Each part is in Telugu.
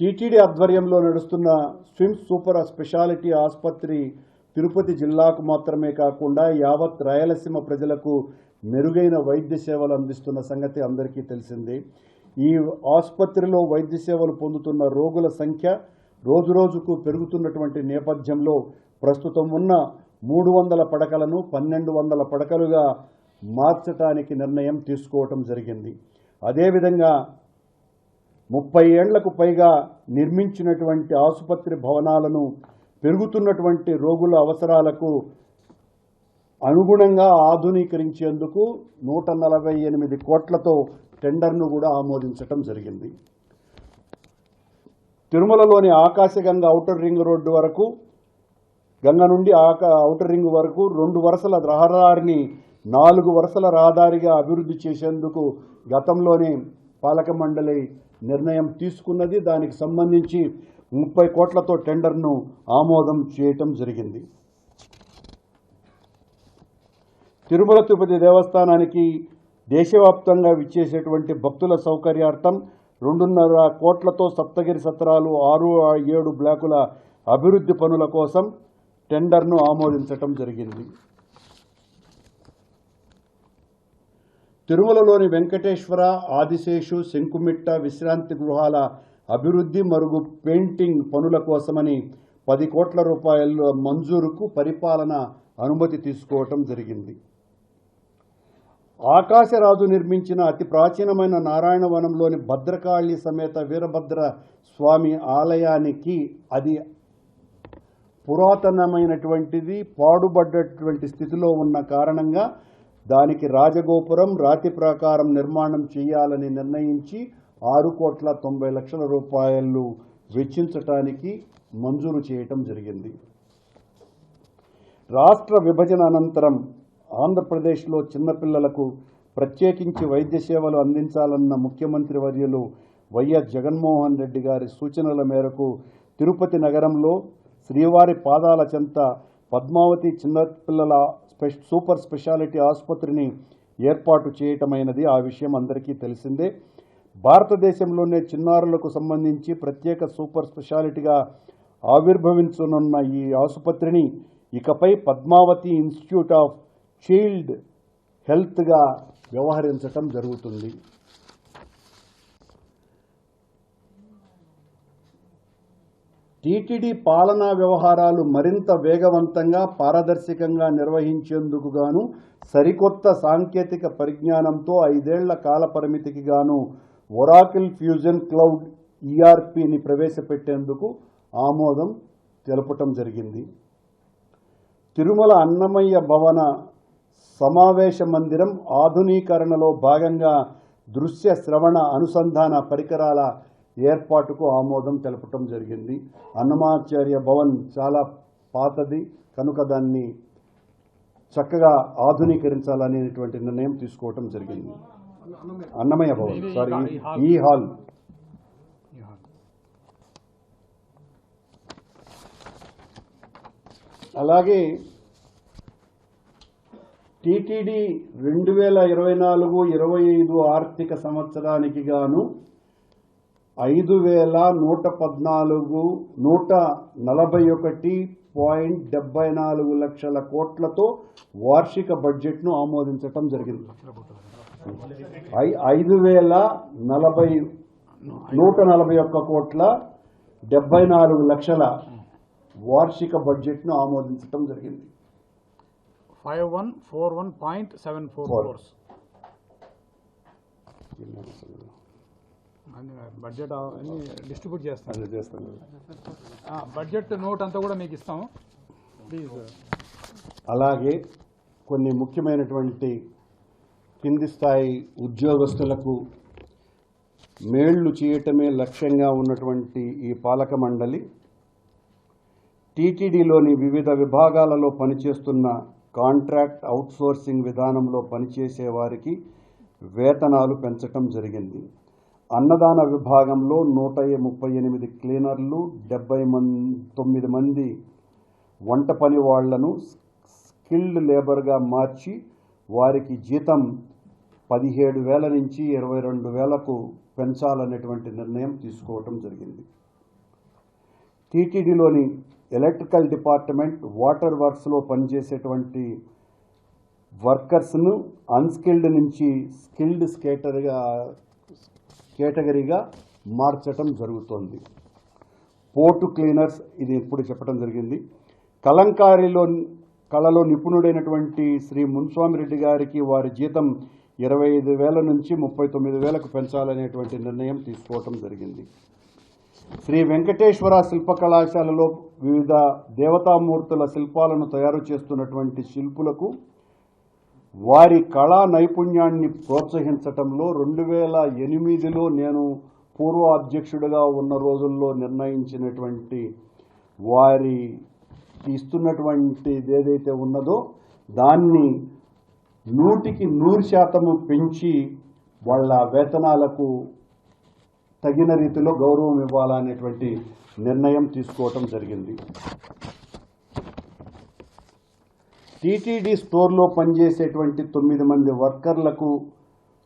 టీటీడీ ఆధ్వర్యంలో నడుస్తున్న స్విమ్స్ సూపర్ స్పెషాలిటీ ఆసుపత్రి తిరుపతి జిల్లాకు మాత్రమే కాకుండా యావత్ రాయలసీమ ప్రజలకు మెరుగైన వైద్య సేవలు అందిస్తున్న సంగతి అందరికీ తెలిసిందే. ఈ ఆసుపత్రిలో వైద్య సేవలు పొందుతున్న రోగుల సంఖ్య రోజురోజుకు పెరుగుతున్నటువంటి నేపథ్యంలో ప్రస్తుతం ఉన్న మూడు వందల పడకలను పన్నెండు వందల పడకలుగా మార్చటానికి నిర్ణయం తీసుకోవటం జరిగింది. అదేవిధంగా ముప్పై ఏళ్ళకు పైగా నిర్మించినటువంటి ఆసుపత్రి భవనాలను పెరుగుతున్నటువంటి రోగుల అవసరాలకు అనుగుణంగా ఆధునీకరించేందుకు నూట నలభై ఎనిమిది కోట్లతో టెండర్ను కూడా ఆమోదించటం జరిగింది. తిరుమలలోని ఆకాశగంగ ఔటర్ రింగ్ రోడ్డు వరకు గంగ నుండి ఆకా ఔటర్ రింగ్ వరకు రెండు వరుసల రహదారిని నాలుగు వరుసల రహదారిగా అభివృద్ధి చేసేందుకు గతంలోనే పాలక మండలి నిర్ణయం తీసుకున్నది. దానికి సంబంధించి ముప్పై కోట్లతో టెండర్ను ఆమోదం చేయటం జరిగింది. తిరుమల తిరుపతి దేవస్థానానికి దేశవ్యాప్తంగా విచ్చేసేటువంటి భక్తుల సౌకర్యార్థం రెండున్నర కోట్లతో సప్తగిరి సత్రాలు ఆరు ఏడు బ్లాకుల అభివృద్ధి పనుల కోసం టెండర్ను ఆమోదించటం జరిగింది. తిరుమలలోని వెంకటేశ్వర ఆదిశేషు శంకుమిట్ట విశ్రాంతి గృహాల అభివృద్ధి మరుగు పెయింటింగ్ పనుల కోసమని పది కోట్ల రూపాయల మంజూరుకు పరిపాలన అనుమతి తీసుకోవటం జరిగింది. ఆకాశరాజు నిర్మించిన అతి ప్రాచీనమైన నారాయణవనంలోని భద్రకాళి సమేత వీరభద్ర స్వామి ఆలయానికి అది పురాతనమైనటువంటిది పాడుబడ్డటువంటి స్థితిలో ఉన్న కారణంగా దానికి రాజగోపురం రాతి ప్రాకారం నిర్మాణం చేయాలని నిర్ణయించి ఆరు కోట్ల తొంభై లక్షల రూపాయలు వెచ్చించటానికి మంజూరు చేయటం జరిగింది. రాష్ట్ర విభజన అనంతరం ఆంధ్రప్రదేశ్లో చిన్నపిల్లలకు ప్రత్యేకించి వైద్య సేవలు అందించాలన్న ముఖ్యమంత్రి వర్యులు వైఎస్ జగన్మోహన్ రెడ్డి గారి సూచనల మేరకు తిరుపతి నగరంలో శ్రీవారి పాదాల చెంత పద్మావతి చిన్నపిల్లల స్పె సూపర్ స్పెషాలిటీ ఆసుపత్రిని ఏర్పాటు చేయటమైనది ఆ విషయం అందరికీ తెలిసిందే. భారతదేశంలోనే చిన్నారులకు సంబంధించి ప్రత్యేక సూపర్ స్పెషాలిటీగా ఆవిర్భవించనున్న ఈ ఆసుపత్రిని ఇకపై పద్మావతి ఇన్స్టిట్యూట్ ఆఫ్ చైల్డ్ హెల్త్గా వ్యవహరించటం జరుగుతుంది. టీటీడీ పాలనా వ్యవహారాలు మరింత వేగవంతంగా పారదర్శకంగా నిర్వహించేందుకు గాను సరికొత్త సాంకేతిక పరిజ్ఞానంతో ఐదేళ్ళ కాలపరిమితికి గాను ఒరాకిల్ ఫ్యూజన్ క్లౌడ్ ఈఆర్పిని ప్రవేశపెట్టేందుకు ఆమోదం తెలపటం జరిగింది. తిరుమల అన్నమయ్య భవన సమావేశ మందిరం ఆధునీకరణలో భాగంగా దృశ్య శ్రవణ అనుసంధాన పరికరాల ఏర్పాటుకు ఆమోదం తెలపటం జరిగింది. అన్నమాచార్య భవన్ చాలా పాతది. కనుక దాన్ని చక్కగా ఆధునీకరించాలనేటువంటి నిర్ణయం తీసుకోవటం జరిగింది. అన్నమయ్య భవన్ సారీ ఈ హాల్. అలాగే టీటీడీ రెండు వేల ఇరవై నాలుగు ఇరవై ఐదు ఆర్థిక సంవత్సరానికి గాను ఐదు వేల నూట పద్నాలుగు నూట నలభై ఒకటి పాయింట్ డెబ్బై నాలుగు లక్షల కోట్లతో వార్షిక బడ్జెట్ను ఆమోదించటం జరిగింది. ఐదు వేల నలభై నూట నలభై ఒక్క కోట్ల డెబ్బై నాలుగు లక్షల వార్షిక బడ్జెట్ను ఆమోదించటం జరిగింది. Five one four one point seven four budget అన్ని డిస్ట్రిబ్యూట్ చేస్తాను చేస్తాను బడ్జెట్ నోట్ అంతా కూడా మీకు ఇస్తాము. ప్లీజ్ అలాగే కొన్ని ముఖ్యమైనటువంటి కింది స్థాయి ఉద్యోగస్తులకు మేళ్ళు చేయటమే లక్ష్యంగా ఉన్నటువంటి ఈ పాలక మండలి టీటీడీలోని వివిధ విభాగాలలో పనిచేస్తున్న కాంట్రాక్ట్ అవుట్సోర్సింగ్ విధానంలో పనిచేసే వారికి వేతనాలు పెంచటం జరిగింది. అన్నదాన విభాగంలో నూట ముప్పై ఎనిమిది క్లీనర్లు డెబ్బై మం తొమ్మిది మంది వంట పని వాళ్ళను స్కిల్డ్ లేబర్గా మార్చి వారికి జీతం పదిహేడు వేల నుంచి ఇరవై రెండు వేలకు పెంచాలనేటువంటి నిర్ణయం తీసుకోవటం జరిగింది. టీటీడీలోని ఎలక్ట్రికల్ డిపార్ట్మెంట్ వాటర్ వర్క్స్లో పనిచేసేటువంటి వర్కర్స్ను అన్స్కిల్డ్ నుంచి స్కిల్డ్ స్కేటర్గా కేటగిరీగా మార్చటం జరుగుతోంది. పోర్టు క్లీనర్స్ ఇది ఇప్పుడు చెప్పడం జరిగింది. కలంకారీలో కళలో నిపుణుడైనటువంటి శ్రీ మున్స్వామిరెడ్డి గారికి వారి జీతం ఇరవై ఐదు వేల నుంచి ముప్పై తొమ్మిది వేలకు పెంచాలనేటువంటి నిర్ణయం తీసుకోవటం జరిగింది. శ్రీ వెంకటేశ్వర శిల్ప కళాశాలలో వివిధ దేవతామూర్తుల శిల్పాలను తయారు చేస్తున్నటువంటి శిల్పులకు వారి కళా నైపుణ్యాన్ని ప్రోత్సహించటంలో రెండు వేల ఎనిమిదిలో నేను పూర్వ అధ్యక్షుడిగా ఉన్న రోజుల్లో నిర్ణయించినటువంటి వారి ఇస్తున్నటువంటిది ఏదైతే ఉన్నదో దాన్ని నూటికి నూరు శాతము పెంచి వాళ్ళ వేతనాలకు తగిన రీతిలో గౌరవం ఇవ్వాలనేటువంటి నిర్ణయం తీసుకోవటం జరిగింది. టీటీడీ స్టోర్లో పనిచేసేటువంటి తొమ్మిది మంది వర్కర్లకు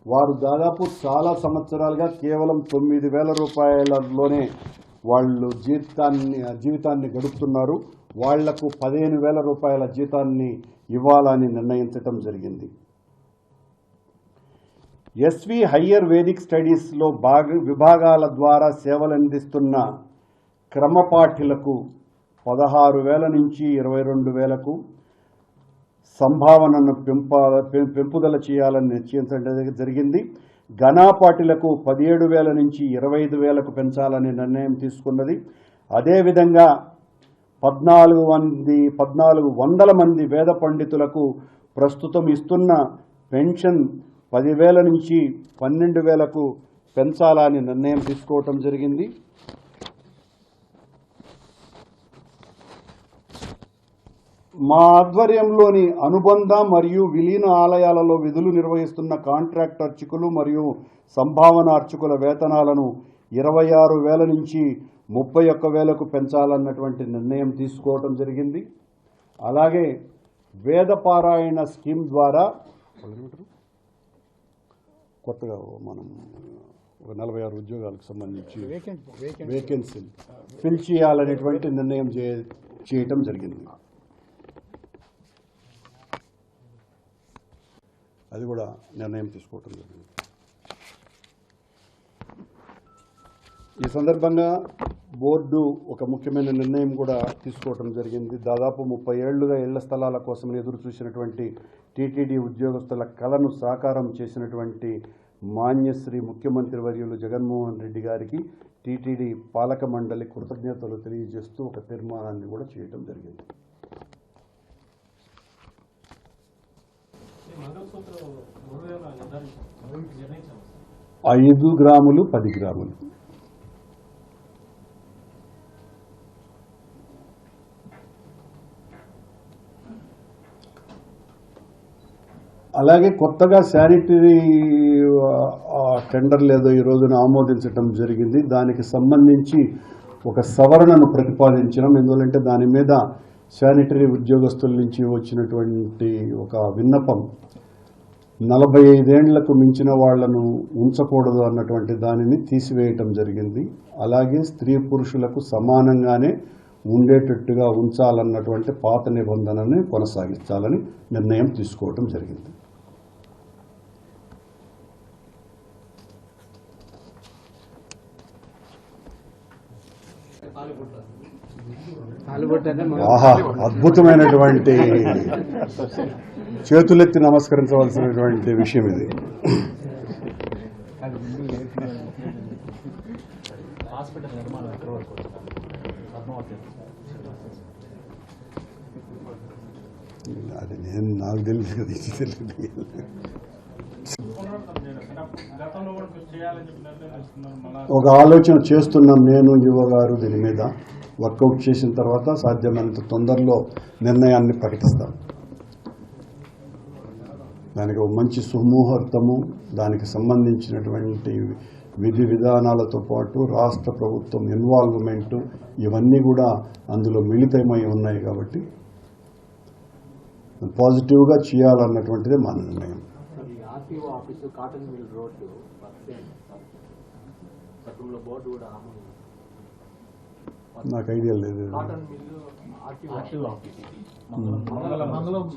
వారు దాదాపు చాలా సంవత్సరాలుగా కేవలం తొమ్మిది వేల రూపాయలలోనే వాళ్ళు జీవితాన్ని జీవితాన్ని గడుపుతున్నారు. వాళ్ళకు పదిహేను వేల రూపాయల జీతాన్ని ఇవ్వాలని నిర్ణయించటం జరిగింది. ఎస్వి హయ్యర్ వేదిక్ స్టడీస్లో భాగ విభాగాల ద్వారా సేవలందిస్తున్న క్రమపాఠులకు పదహారు వేల నుంచి ఇరవై రెండు వేలకు సంభావనను పెంప పెం- పెంపుదల చేయాలని నిశ్చయించడం జరిగింది. ఘనాపాటిలకు పదిహేడు వేల నుంచి ఇరవై ఐదు వేలకు పెంచాలని నిర్ణయం తీసుకున్నది. అదేవిధంగా పద్నాలుగు మంది పద్నాలుగు వందల మంది వేద పండితులకు ప్రస్తుతం ఇస్తున్న పెన్షన్ పదివేల నుంచి పన్నెండు వేలకు పెంచాలని నిర్ణయం తీసుకోవటం జరిగింది. మా ఆధ్వర్యంలోని అనుబంధ మరియు విలీన ఆలయాలలో విధులు నిర్వహిస్తున్న కాంట్రాక్ట్ అర్చకులు మరియు సంభావన అర్చకుల వేతనాలను ఇరవై ఆరు వేల నుంచి ముప్పై ఒక్క వేలకు పెంచాలన్నటువంటి నిర్ణయం తీసుకోవటం జరిగింది. అలాగే వేదపారాయణ స్కీమ్ ద్వారా కొత్తగా మనం ఒక నలభై ఆరు ఉద్యోగాలకు సంబంధించి వేకెన్సీలు ఫిల్ చేయాలనేటువంటి నిర్ణయం చే చేయటం జరిగింది. అది కూడా నిర్ణయం తీసుకోవటం జరిగింది. ఈ సందర్భంగా బోర్డు ఒక ముఖ్యమైన నిర్ణయం కూడా తీసుకోవటం జరిగింది. దాదాపు ముప్పై ఏళ్ళుగా ఇళ్ళ స్థలాల కోసం ఎదురు చూసినటువంటి టీటీడీ ఉద్యోగస్తుల కళను సాకారం చేసినటువంటి మాన్యశ్రీ ముఖ్యమంత్రి వర్యులు జగన్మోహన్ రెడ్డి గారికి టీటీడీ పాలక మండలి కృతజ్ఞతలు తెలియజేస్తూ ఒక తీర్మానాన్ని కూడా చేయడం జరిగింది. ఐదు గ్రాములు పది గ్రాములు. అలాగే కొత్తగా శానిటరీ టెండర్ లేదో ఈ రోజున ఆమోదించడం జరిగింది. దానికి సంబంధించి ఒక సవరణను ప్రతిపాదించడం ఎందువలంటే దాని మీద శానిటరీ ఉద్యోగస్తుల నుంచి వచ్చినటువంటి ఒక విన్నపం నలభై ఐదేండ్లకు మించిన వాళ్ళను ఉంచకూడదు అన్నటువంటి దానిని తీసివేయటం జరిగింది. అలాగే స్త్రీ పురుషులకు సమానంగానే ఉండేటట్టుగా ఉంచాలన్నటువంటి పాత నిబంధనని కొనసాగించాలని నిర్ణయం తీసుకోవటం జరిగింది. ఆహా అద్భుతమైనటువంటి చేతులెత్తి నమస్కరించవలసినటువంటి విషయం ఇది. అది నేను నాకు తెలియదు తెలియదు. ఒక ఆలోచన చేస్తున్నాం నేను యువ గారు దీని మీద. వర్కౌట్ చేసిన తర్వాత సాధ్యమైనంత తొందరలో నిర్ణయాన్ని ప్రకటిస్తాం. దానికి ఒక మంచి సుముహూర్తము దానికి సంబంధించినటువంటి విధి విధానాలతో పాటు రాష్ట్ర ప్రభుత్వం ఇన్వాల్వ్మెంటు ఇవన్నీ కూడా అందులో మిళితమై ఉన్నాయి కాబట్టి పాజిటివ్గా చేయాలన్నటువంటిదే మా నిర్ణయం. ఈ RTO office cotton mill road గతంలో బోర్డు కూడా నాకు ఐడియా లేదు. Cotton mill RTO office. Mangalam. Mangalam.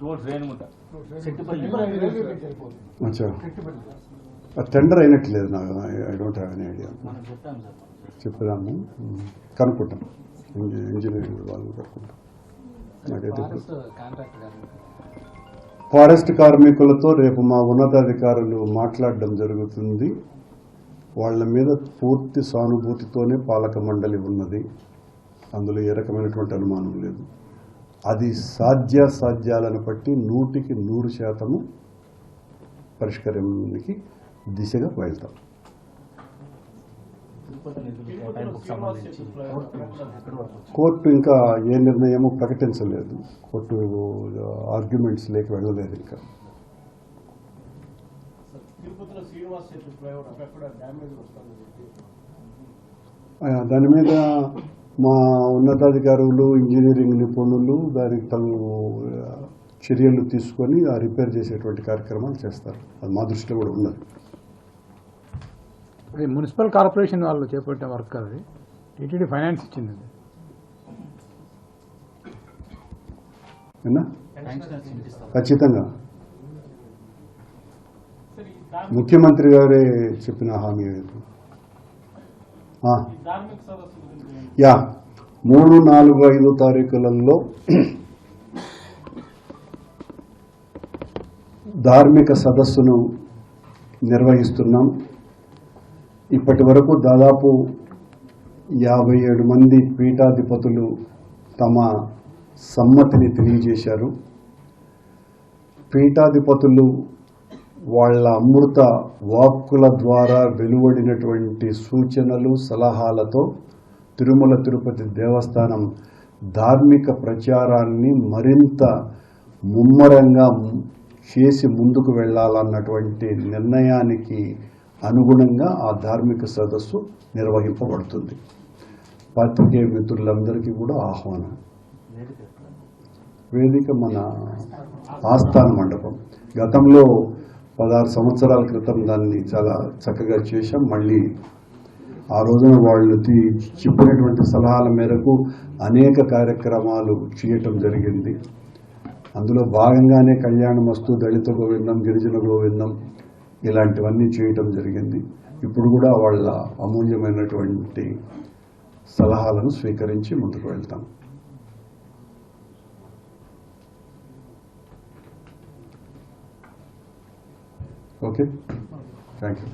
Towards Renigunta Chettupalli. అచ్చా ఆ టెండర్ అయినట్లేదు నాకు. I don't have any idea. మనం చెప్పాం సార్. చెప్పదాము కనుక్కుంటాం. ఇంజ- ఇంజనీరింగ్ వాళ్ళు కనుక్కుంటాం. నాకైతే కాంట్రాక్ట్ ఫారెస్ట్ కార్మికులతో రేపు మా ఉన్నతాధికారులు మాట్లాడడం జరుగుతుంది. వాళ్ళ మీద పూర్తి సానుభూతితోనే పాలక మండలి ఉన్నది. అందులో ఏ రకమైనటువంటి అనుమానం లేదు. అది సాధ్యాసాధ్యాలను బట్టి నూటికి నూరు శాతము పరిష్కారానికి దిశగా వెళ్తాం తిరుపతి నిధులు కేటాయింపుకు సంబంధించి కోర్టు ఇంకా ఏ నిర్ణయము ప్రకటించలేదు. కోర్టు ఆర్గ్యుమెంట్స్ లేక వెళ్ళలేదు ఇంకా. దాని మీద మా ఉన్నతాధికారులు ఇంజనీరింగ్ నిపుణులు దానికి ఆ, చర్యలు తీసుకొని ఆ రిపేర్ చేసేటువంటి కార్యక్రమాలు చేస్తారు. అది మా దృష్టిలో కూడా ఉన్నది. అది మున్సిపల్ కార్పొరేషన్ వాళ్ళు చేపట్టిన వర్క్ అది. టీటీడీ ఫైనాన్స్ ఇచ్చింది అది. ఖచ్చితంగా. ముఖ్యమంత్రి గారే చెప్పిన హామీ యా. మూడు నాలుగు ఐదు తారీఖులలో ధార్మిక సదస్సును నిర్వహిస్తున్నాం. ఇప్పటి వరకు దాదాపు యాభై ఏడు మంది పీఠాధిపతులు తమ సమ్మతిని తెలియజేశారు. పీఠాధిపతులు వాళ్ళ అమృత వాక్కుల ద్వారా వెలువడినటువంటి సూచనలు సలహాలతో తిరుమల తిరుపతి దేవస్థానం ధార్మిక ప్రచారాన్ని మరింత ముమ్మరంగా చేసి ముందుకు వెళ్ళాలన్నటువంటి నిర్ణయానికి అనుగుణంగా ఆ ధార్మిక సదస్సు నిర్వహింపబడుతుంది. పాత్రికేయ మిత్రులందరికీ కూడా ఆహ్వానం. వేదిక మన ఆస్థాన మండపం. గతంలో పదహారు సంవత్సరాల క్రితం దాన్ని చాలా చక్కగా చేశాం. మళ్ళీ ఆ రోజున వాళ్ళు చెప్పినటువంటి సలహాల మేరకు అనేక కార్యక్రమాలు చేయటం జరిగింది. అందులో భాగంగానే కళ్యాణమస్తు దళిత గోవిందం గిరిజన గోవిందం ఇలాంటివన్నీ చేయటం జరిగింది. ఇప్పుడు కూడా వాళ్ళ అమూల్యమైనటువంటి సలహాలను స్వీకరించి ముందుకు వెళ్తాం. ఓకే. Thank you